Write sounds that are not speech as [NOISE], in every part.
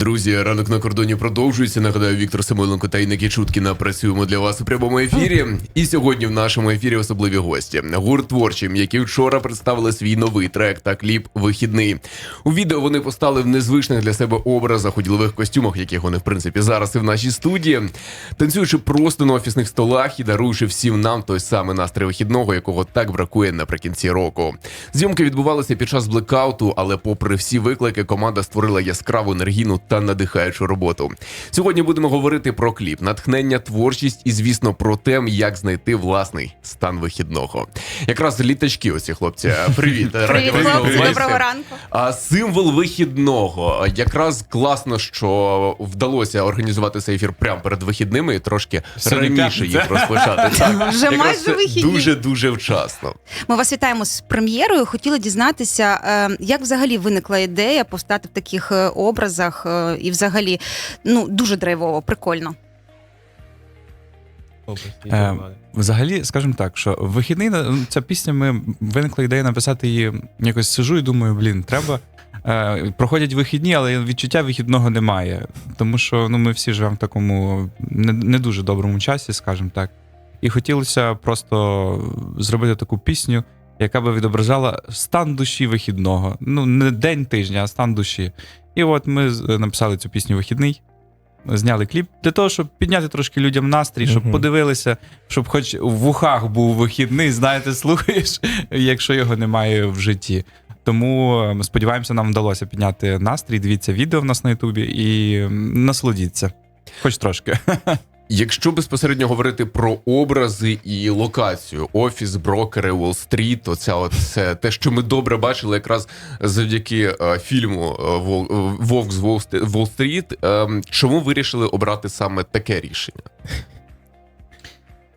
Друзі, ранок на кордоні продовжується. Нагадаю, Віктор Самойленко та Інна Кічуткіна працюємо для вас у прямому ефірі. І сьогодні в нашому ефірі особливі гості. Гурт творчим, які вчора представили свій новий трек та кліп Вихідний. У відео вони постали в незвичних для себе образах у ділових костюмах, яких вони в принципі зараз і в нашій студії, танцюючи просто на офісних столах і даруючи всім нам той самий настрій вихідного, якого так бракує наприкінці року. Зйомки відбувалися під час блекауту, але, попри всі виклики, команда створила яскраву енергійну та надихаючу роботу. Сьогодні будемо говорити про кліп, натхнення, творчість і, звісно, про те, як знайти власний стан вихідного. Якраз літачки, оці хлопці. Привіт, Привіт, хлопці, доброго ранку. А символ вихідного. Якраз класно, що вдалося організувати цей ефір прямо перед вихідними і трошки раніше їх розпочати. [LAUGHS] Так, Вже майже вихідні. Дуже дуже вчасно. Ми вас вітаємо з прем'єрою. Хотіли дізнатися, е, як взагалі виникла ідея повстати в таких е, образах, е, і взагалі ну дуже драйвово, прикольно. Е, Взагалі, скажімо так, що в вихідний ну, ця пісня, ми виникла ідея написати її. Якось сижу і думаю, блін, треба. Е, проходять вихідні, але відчуття вихідного немає. Тому що ну, ми всі живемо в такому не, не дуже доброму часі, скажімо так. І хотілося просто зробити таку пісню, яка би відображала стан душі вихідного. Ну, не день тижня, а стан душі. І от ми написали цю пісню вихідний. Зняли кліп для того, щоб підняти трошки людям настрій, щоб угу. подивилися, щоб хоч в вухах був вихідний, знаєте, [LAUGHS] слухаєш, якщо його немає в житті. Тому е, сподіваємося, нам вдалося підняти настрій. Дивіться відео в нас на Ютубі і насолодіться. Хоч трошки. [LAUGHS] Якщо безпосередньо говорити про образи і локацію, офіс, брокери, Уолл-стріт, то це от це те, що ми добре бачили, якраз завдяки е, фільму е, е, Вовк з Уолл-стріт. Е, чому вирішили обрати саме таке рішення?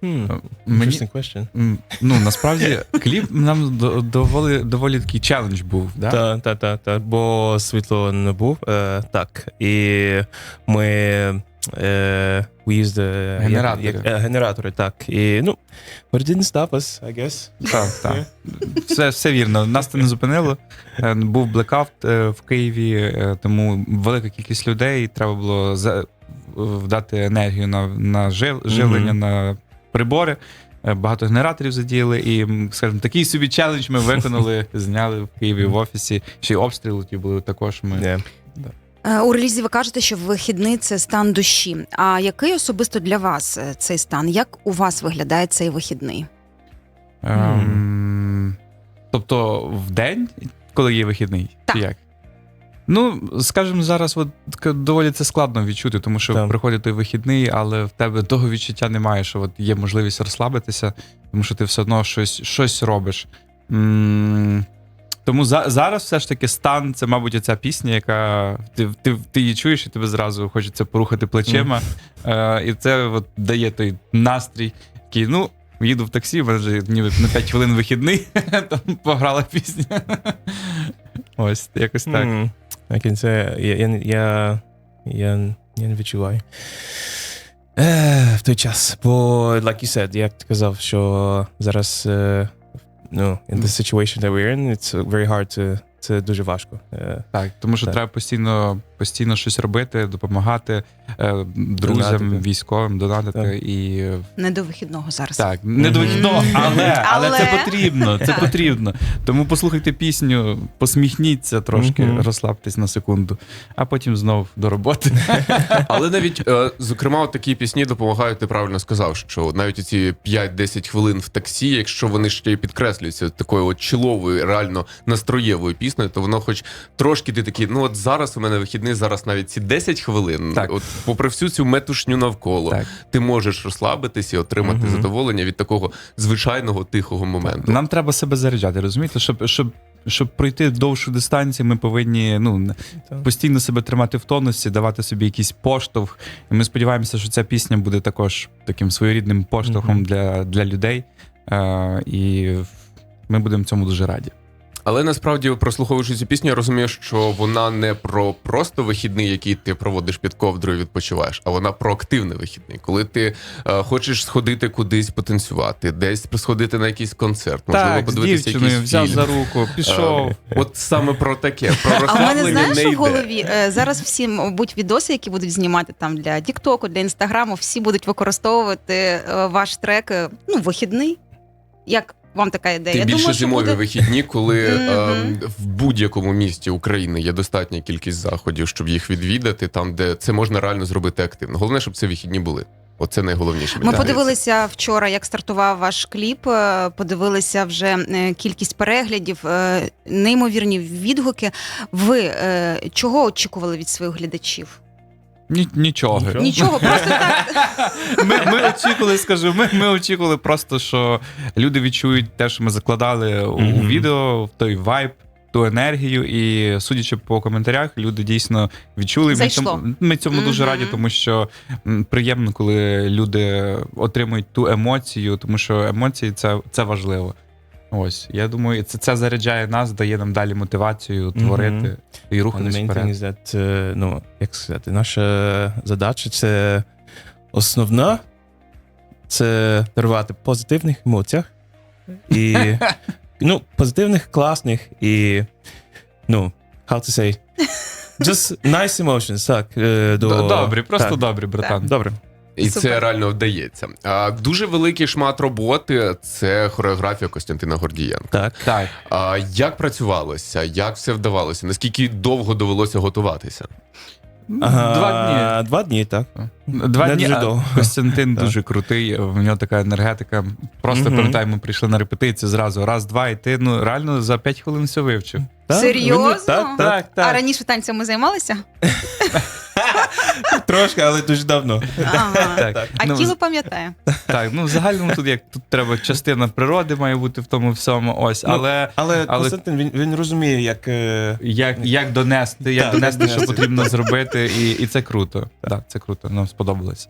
Hmm. Мені, ну, насправді, кліп нам доволі, доволі такий челендж був. Да? Та, та, та, та, бо світло не був. Е, так. І ми е, we used, е, Генератори. Як, як, е, генератори, так. І, ну, but it didn't stop us, I guess. Так, [LAUGHS] так. Все, все вірно. Нас це не зупинило. Е, Був блекаут е, в Києві, е, тому велика кількість людей. Треба було за- вдати енергію на, на жив- живлення, Мгм. на прибори. Е, Багато генераторів задіяли, і, м, скажімо, такий собі челендж ми виконали, [LAUGHS] зняли в Києві в офісі. Ще й обстріли ті були також. Ми Yeah. Е, У релізі ви кажете, що вихідний це стан душі. А який особисто для вас е, цей стан? Як у вас виглядає цей вихідний? Ем, тобто в день, коли є вихідний? Так. Як? Ну, скажімо, зараз от доволі це складно відчути, тому що Так. приходить той вихідний, але в тебе того відчуття немає, що от є можливість розслабитися, тому що ти все одно щось, щось робиш. м тому за, зараз все ж таки стан це, мабуть, оця пісня, яка ти, ти, ти її чуєш, і тебе зразу хочеться порухати плечима. Е, і це от дає той настрій, який, ну, їду в таксі, в мене вже ніби на 5 хвилин вихідний, [LAUGHS] там пограла пісня. Ось, якось так. Can я, я, я, я, я не відчуваю. Е, в той час. Бо, like you said, як ти казав, що зараз, е, ну, in the mm. situation that we're in, it's uh, very hard to, це дуже важко. Е, Так, тому що Так. треба постійно, постійно щось робити, допомагати е, друзям, Донатити. військовим, донатити. Так. І Не до вихідного зараз. так, не до вихідного, але, але це потрібно. Це потрібно. Тому послухайте пісню, посміхніться трошки, Мгм. розслабтесь на секунду, а потім знов до роботи. [LAUGHS] Але навіть, е, зокрема, такі пісні допомагають, ти правильно сказав, що навіть ці 5-10 хвилин в таксі, якщо вони ще й підкреслюються такою от чоловою, реально настроєвою піснею, то воно хоч трошки ти такий, ну от зараз у мене вихідний, зараз навіть ці 10 хвилин, Так. от попри всю цю метушню навколо, Так. ти можеш розслабитись і отримати Мгм. задоволення від такого звичайного тихого моменту. Нам треба себе заряджати, розумієте? Щоб, щоб, щоб пройти довшу дистанцію, ми повинні ну, постійно себе тримати в тонусі, давати собі якийсь поштовх. І ми сподіваємося, що ця пісня буде також таким своєрідним поштовхом Мгм. для, для людей. Е, і ми будемо цьому дуже раді. Але насправді, прослуховуючи цю пісню, я розумію, що вона не про просто вихідний, який ти проводиш під ковдрою і відпочиваєш, а вона про активний вихідний, коли ти е, хочеш сходити кудись потанцювати, десь сходити на якийсь концерт, можливо, так, подивитися якийсь взяв за руку, пішов. Е, От саме про таке, про А в мене знаєш не що в голові? Е, Зараз всі, мабуть, відоси, які будуть знімати там для Тіктоку, для Інстаграму, всі будуть використовувати е, ваш трек ну, вихідний. Як вам така ідея? Тим більше думаю, що зимові буде... вихідні, коли ем, в будь-якому місті України є достатня кількість заходів, щоб їх відвідати, там де це можна реально зробити активно. Головне, щоб це вихідні були. Оце найголовніше. Ми подивилися вчора, як стартував ваш кліп. е, Подивилися вже е, кількість переглядів, е, неймовірні відгуки. Ви е, чого очікували від своїх глядачів? Ні, нічого. Нічого. Просто так. [LAUGHS] Ми, ми очікували, скажу, ми, ми очікували просто, що люди відчують те, що ми закладали у, у Мгм. відео, в той вайб, ту енергію. І судячи по коментарях, люди дійсно відчули. Ми Зайшло. цьому, ми цьому дуже Мгм. раді, тому що м, приємно, коли люди отримують ту емоцію, тому що емоції це, це важливо. Ось, я думаю, це, це заряджає нас, дає нам далі мотивацію творити і And the рухатись вперед. that, е, ну, як сказати, наша задача це основна це дарувати позитивних емоціях. І, [LAUGHS] ну, позитивних, класних і, ну, how to say, [LAUGHS] just nice emotions, так. е, До, Добрі, просто так. добрі, братан. Добре. І Супер. це реально вдається. А дуже великий шмат роботи це хореографія Костянтина Гордієнка. Так. Так. А як працювалося? Як все вдавалося? Наскільки довго довелося готуватися? Два дні. Два дні, так. Два Не дні. дуже а довго. Костянтин Так. дуже крутий, в нього така енергетика. Просто Мгм. пам'ятаємо, ми прийшли на репетицію зразу, раз, два, і ти ну реально за п'ять хвилин все вивчив. Так, Серйозно? він- Так, так. А раніше танцями займалися? [LAUGHS] [LAUGHS] Трошки, але дуже давно. Ага. [LAUGHS] Так, А ну, тіло пам'ятає. так, ну в загальному тут як тут треба частина природи має бути в тому всьому. Ось, Ну, але Але, Але- Константин, він, він розуміє, як. е, як, як донести, як донести, що потрібно зробити, і, і це круто. Так, це круто. Нам сподобалось.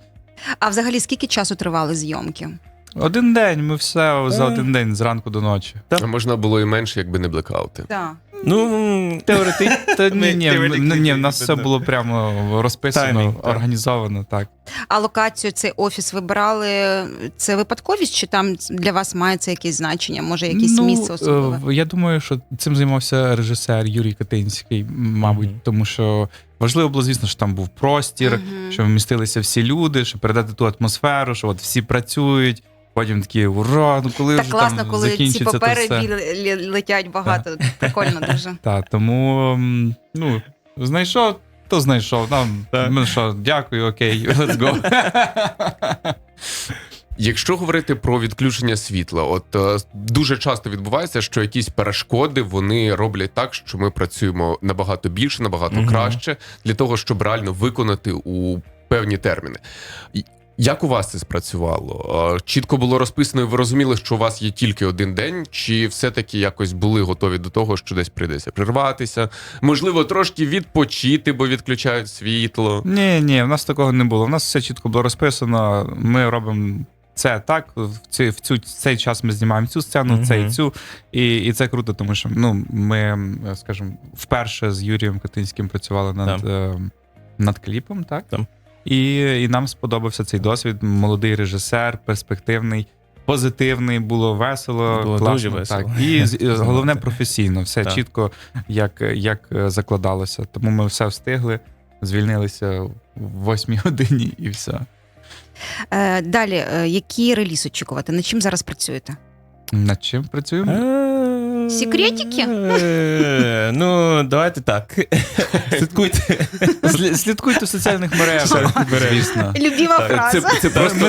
А взагалі скільки часу тривали зйомки? Один день, ми все за Е. один день зранку до ночі. Так. А можна було і менше, якби не блекаути. Так. Ну, Теоретично, та ні, ні, ні, ні, в нас все було прямо розписано, Таймінг, так. організовано, так. А локацію, цей офіс вибирали це випадковість, чи там для вас має це якесь значення? Може, якесь ну, місце особливе? е, Я думаю, що цим займався режисер Юрій Катинський, мабуть, Мгм. тому що важливо було, звісно, що там був простір, Мгм. що вмістилися всі люди, щоб передати ту атмосферу, що от всі працюють. Потім такі ура, ну коли Так вже класно, там коли ці закінчиться це папери все. білі летять багато. Прикольно дуже. [LAUGHS] Так, тому м, ну, знайшов, то знайшов. Нам, Так. ну що, дякую, окей, let's go. [LAUGHS] Якщо говорити про відключення світла, от е, дуже часто відбувається, що якісь перешкоди вони роблять так, що ми працюємо набагато більше, набагато Мгм. краще для того, щоб реально виконати у певні терміни. І Як у вас це спрацювало? Чітко було розписано, і ви розуміли, що у вас є тільки один день, чи все-таки якось були готові до того, що десь прийдеться прерватися? Можливо, трошки відпочити, бо відключають світло. Ні, ні, в нас такого не було. У нас все чітко було розписано. Ми робимо це так. В цей, в цю, цей час ми знімаємо цю сцену, Мгм. цей цю. І, і це круто, тому що ну, ми, скажімо, вперше з Юрієм Катинським працювали над, е, над кліпом, так? Так. І, і нам сподобався цей досвід. Молодий режисер, перспективний. Позитивний, було весело, Було класно, дуже весело. Так. І [LAUGHS] головне професійно, все Так. чітко, як, як е, закладалося. Тому ми все встигли, звільнилися в восьмій годині і все. Е, Далі, е, який реліз очікувати? Над чим зараз працюєте? Над чим працюємо? Секретики? е, Ну, давайте так. [LAUGHS] Слідкуйте. Слі- Слідкуйте в соціальних мережах, звісно. [LAUGHS] Любіма Це, фраза. це просто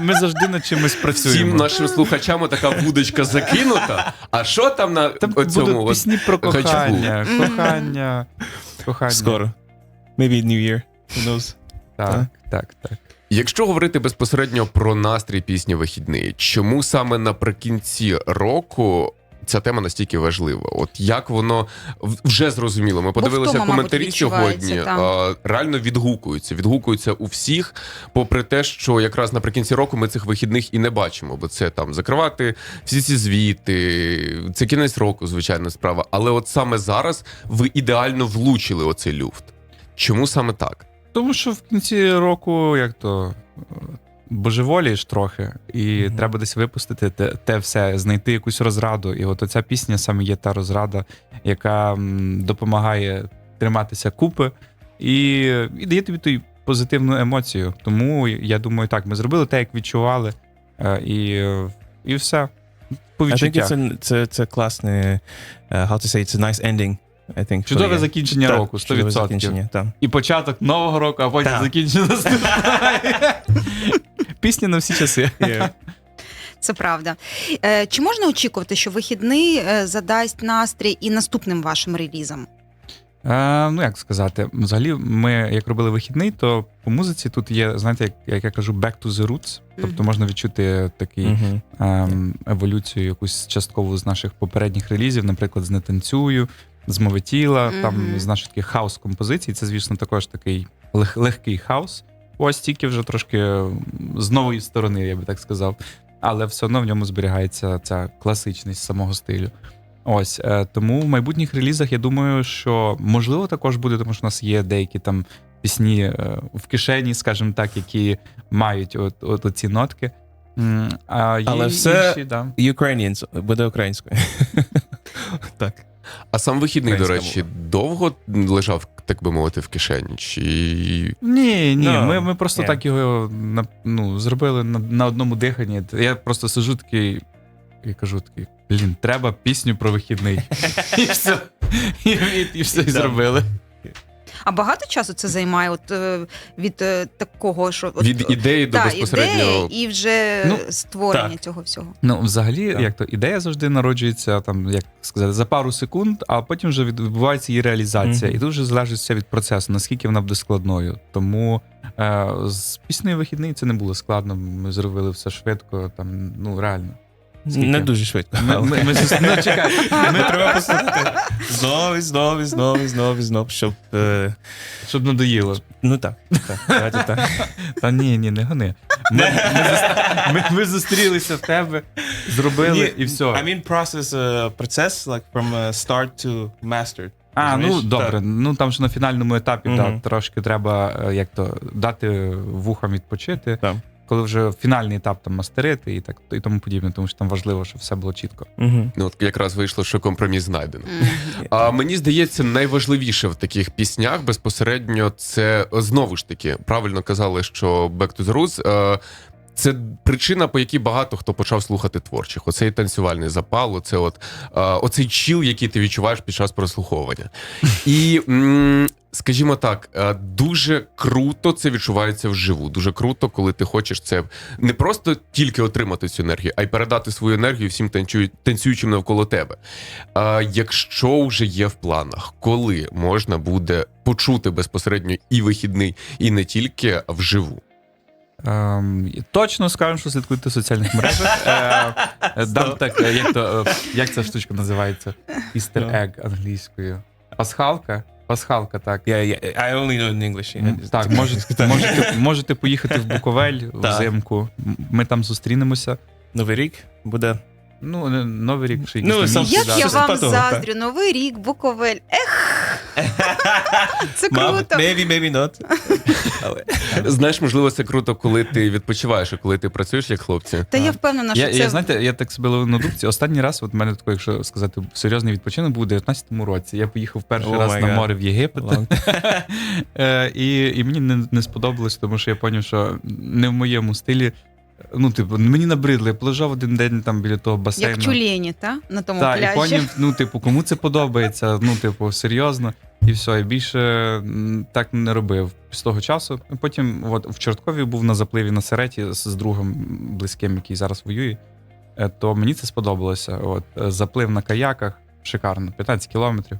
Ми завжди, над чимось всім нашим слухачам така вудочка закинута. А що там на от- пісні про кохання, кохання, кохання. Скоро. Maybe New Year. Who knows? Так, так, так. Якщо говорити безпосередньо про настрій пісні вихідний, чому саме наприкінці року ця тема настільки важлива. От як воно вже зрозуміло. Ми подивилися втома, коментарі відчувається, сьогодні. а, Реально відгукуються. Відгукуються у всіх, попри те, що якраз наприкінці року ми цих вихідних і не бачимо, бо це там закривати всі ці звіти. Це кінець року, звичайно, справа. Але от саме зараз ви ідеально влучили оцей люфт. Чому саме так? Тому що в кінці року, як то. Божеволієш трохи, і Мгм. треба десь випустити те, те все, знайти якусь розраду. І от оця пісня саме є та розрада, яка м, допомагає триматися купи і, і дає тобі ту позитивну емоцію. Тому я думаю, так, ми зробили те, як відчували, е, і, і все. По відчуттях. it's це, це класне, how to say, it's a nice ending, I think. Чудове you. закінчення Так, року, 100%. закінчення, так. І початок нового року, а потім Так. закінчення наступного. [LAUGHS] Пісня на всі часи. Це правда. Е, Чи можна очікувати, що вихідний е, задасть настрій і наступним вашим релізам? Е, ну, як сказати, взагалі, ми як робили вихідний, то по музиці тут є, знаєте, як, як я кажу, back to the roots. Тобто Мгм. можна відчути такий Мгм. ем, еволюцію якусь часткову з наших попередніх релізів, наприклад, з не танцюю, з мови тіла, Мгм. там з наших таких хаос-композицій. Це, звісно, також такий лег- легкий хаос. Ось тільки вже трошки з нової сторони, я би так сказав. Але все одно в ньому зберігається ця класичність самого стилю. Ось е, тому в майбутніх релізах я думаю, що можливо також буде, тому що у нас є деякі там пісні е, в кишені, скажімо так, які мають от, от, оці нотки. А є Але все- інші, да. Ukrainians, буде українською. [LAUGHS] так. А сам вихідний, до речі, довго лежав, так би мовити, в кишені? Чи Ні, ні, No, ми, ми просто yeah. так його на, ну, зробили на, на одному диханні. Я просто сижу такий і кажу такий: блін, треба пісню про вихідний. [LAUGHS] І все. І все і зробили. А багато часу це займає от, е, від е, такого, що от, від ідеї до та, безпосередньо ідеї і вже Ну, створення так. цього всього. Ну, взагалі, Так. як то ідея завжди народжується, там, як сказати, за пару секунд, а потім вже відбувається її реалізація. Мгм. І тут вже залежить все від процесу, наскільки вона буде складною. Тому е, з піснею вихідний це не було складно. Ми зробили все швидко, там, ну реально. Скільки? Не дуже швидко. Ми, ми, ми, ну, чекай, Ми треба послухати знову, і знову, і знову, і знову, і знову, щоб. е, щоб надоїло. Ну так, так, давайте так. [LAUGHS] Та ні, ні, не гони. Ми, ми, ми, ми зустрілися в тебе, зробили Ні, і все. I mean process, uh, процес, like from uh, start to mastered. А, ну Розумієш? добре. Так. Ну там ж на фінальному етапі да, Мгм. трошки треба е, як то дати вухам відпочити, Так. Коли вже фінальний етап там мастерити і так і тому подібне, тому що там важливо, щоб все було чітко. Угу. ну, от якраз вийшло, що компроміс знайдено. А мені здається, найважливіше в таких піснях безпосередньо це знову ж таки правильно казали, що Back to the Roots е, це причина, по якій багато хто почав слухати творчих. Оцей танцювальний запал, оце от оцей чіл, який ти відчуваєш під час прослуховування. І скажімо так, дуже круто це відчувається вживу. Дуже круто, коли ти хочеш це не просто тільки отримати цю енергію, а й передати свою енергію всім танцюю- танцюючим навколо тебе. Якщо вже є в планах, коли можна буде почути безпосередньо і вихідний, і не тільки вживу. Ем, точно скажемо, що слідкуйте в соціальних мережах. Е, е, дам так, е, як, то, е, як ця штучка називається? Easter ег egg англійською. Пасхалка? Пасхалка, так. Yeah, yeah, I only know in English. М, Так, можете, можете, можете поїхати в Буковель Так. взимку. М- Ми там зустрінемося. Новий рік буде. Ну, не- новий рік ще Ну, якісь сам- там Як я вам потім, так. заздрю, новий рік, Буковель. Ех, це Мабуть, круто. maybe, maybe not. Але Знаєш, можливо, це круто, коли ти відпочиваєш, а коли ти працюєш як хлопці. Та я впевнена, що Я, це я, знаєте, я так себе ловив на дубці. Останній раз, от в мене такий, якщо сказати, серйозний відпочинок був у 19-му році. Я поїхав перший Oh раз my на God. море в Єгипет. [LAUGHS] Е, і, і мені не, не сподобалось, тому що я зрозумів, що не в моєму стилі. Ну, типу, мені набридли. Я полежав один день там біля того басейну. як тюлені, та? На тому Так, і пляжі. поняв, [LAUGHS] ну, типу, кому це подобається, ну, типу, серйозно. І все, і більше так не робив з того часу. Потім от, в Чорткові був на запливі на Сереті з, з другом близьким, який зараз воює. Е, То мені це сподобалося. От, е, заплив на каяках, шикарно, 15 кілометрів.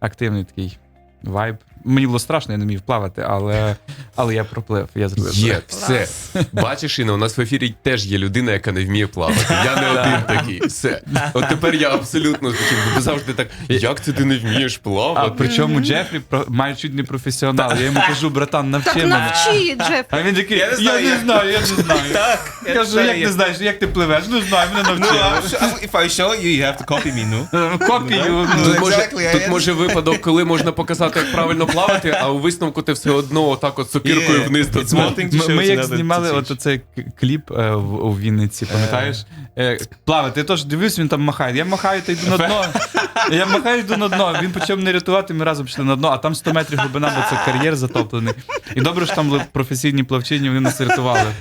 Активний такий вайб. Мені було страшно, я не міг плавати, але, але я проплив. Я зробив. Є, все. Бачиш, Інна, у нас в ефірі теж є людина, яка не вміє плавати. Я не один такий. Все. От тепер я абсолютно. Бо завжди так, як це ти не вмієш А плавати? причому Джефрі про- має чуть не професіонал. Я йому кажу, братан, навчи Так мене. навчи, Джеф. А він такий, Я не знаю, знаю, як». я не знаю, я не знаю. Так, я Кажу, як я- не знаєш, як ти пливеш? Не знаю, мене No, навчили. If I show you, you have to copy me, no? Копію. Ну, ну, тут може випадок, коли можна показати, як правильно плавати, а у висновку ти все одно отак от сокиркою Yeah, вниз. it's one Ми, ми як знімали от оцей кліп е, в, у Вінниці, пам'ятаєш? Е, плавати, я теж дивлюсь, він там махає. Я махаю та йду на дно. Я махаю, йду на дно. Він почав мене рятувати, ми разом пішли на дно, а там 100 метрів глибина, бо це кар'єр затоплений. І добре, що там були професійні плавчині, вони нас рятували.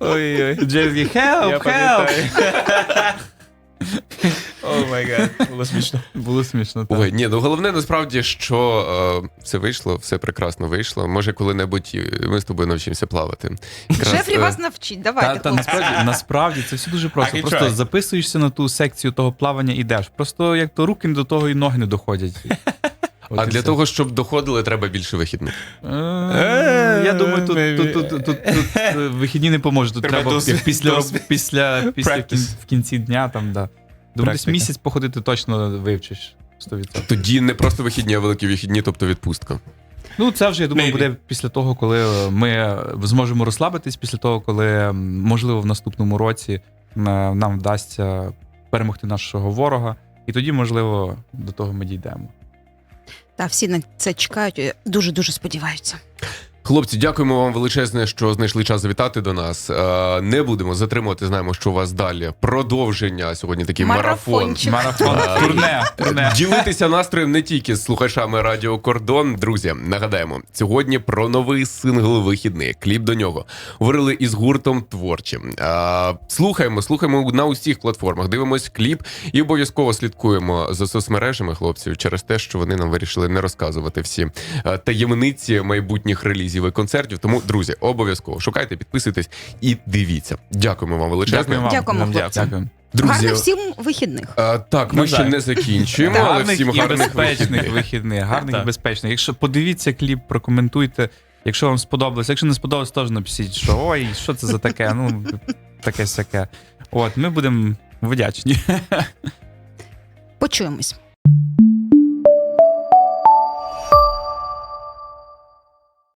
Ой-ой. Help, Я help! пам'ятаю. О май гад, було смішно. Було смішно. так. Ой, ні, ну головне насправді, що е, все вийшло, все прекрасно вийшло. Може, коли-небудь ми з тобою навчимося плавати. Якраз, Джефрі е, вас навчить. Та, Давайте, та хлопці. насправді, насправді це все дуже просто. I can Просто try. записуєшся на ту секцію того плавання, ідеш. Просто як то руки до того і ноги не доходять. [LAUGHS] От А і для все. того, щоб доходили, треба більше вихідних. Е, Я думаю, тут, Maybe. тут, тут, тут, тут, тут е, вихідні не поможуть. Тут Треба треба після, після, після Practice. кін- в кінці дня там, да. Думаю, десь місяць походити точно вивчиш 100%. Тоді не просто вихідні, а великі вихідні, тобто відпустка. Ну, це вже, я думаю, Maybe. буде після того, коли ми зможемо розслабитись, після того, коли, можливо, в наступному році нам вдасться перемогти нашого ворога. І тоді, можливо, до того ми дійдемо. Та всі на це чекають. Дуже дуже сподіваються. Хлопці, дякуємо вам величезне, що знайшли час завітати до нас. Е, Не будемо затримувати. Знаємо, що у вас далі продовження. Сьогодні такий марафон. Марафон, турне, турне. Ділитися настроєм не тільки з слухачами Радіо Кордон. Друзі, нагадаємо, сьогодні про новий сингл вихідний. Кліп до нього говорили із гуртом творчим. А, слухаємо, слухаємо на усіх платформах. Дивимось кліп і обов'язково слідкуємо за соцмережами хлопців через те, що вони нам вирішили не розказувати всі е, таємниці майбутніх релізів і концертів. Тому, друзі, обов'язково шукайте, підписуйтесь і дивіться. Дякуємо вам величезне. Дякуємо вам. Дякуємо, хлопці. Друзі, Гарних всім вихідних. а, так, ми Навзаєм. ще не закінчуємо, але Гарних всім і гарних безпечних вихідних. вихідних. Гарних і Так. безпечних. Якщо подивіться кліп, прокоментуйте. Якщо вам сподобалось, якщо не сподобалось, теж напишіть, що ой, що це за таке? Ну, таке сяке. От, ми будемо вдячні. Почуємось.